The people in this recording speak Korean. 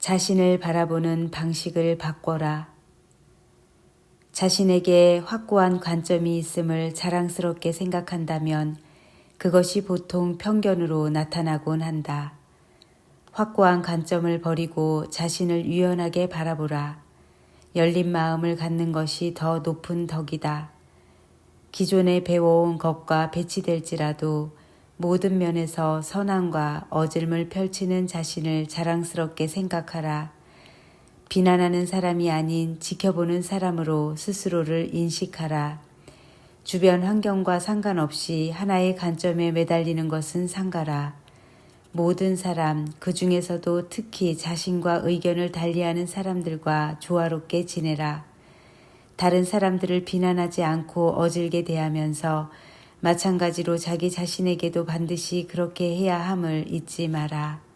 자신을 바라보는 방식을 바꿔라. 자신에게 확고한 관점이 있음을 자랑스럽게 생각한다면 그것이 보통 편견으로 나타나곤 한다. 확고한 관점을 버리고 자신을 유연하게 바라보라. 열린 마음을 갖는 것이 더 높은 덕이다. 기존에 배워온 것과 배치될지라도 모든 면에서 선함과 어질을 펼치는 자신을 자랑스럽게 생각하라. 비난하는 사람이 아닌 지켜보는 사람으로 스스로를 인식하라. 주변 환경과 상관없이 하나의 관점에 매달리는 것은 상가라. 모든 사람, 그 중에서도 특히 자신과 의견을 달리하는 사람들과 조화롭게 지내라. 다른 사람들을 비난하지 않고 어질게 대하면서 마찬가지로 자기 자신에게도 반드시 그렇게 해야 함을 잊지 마라.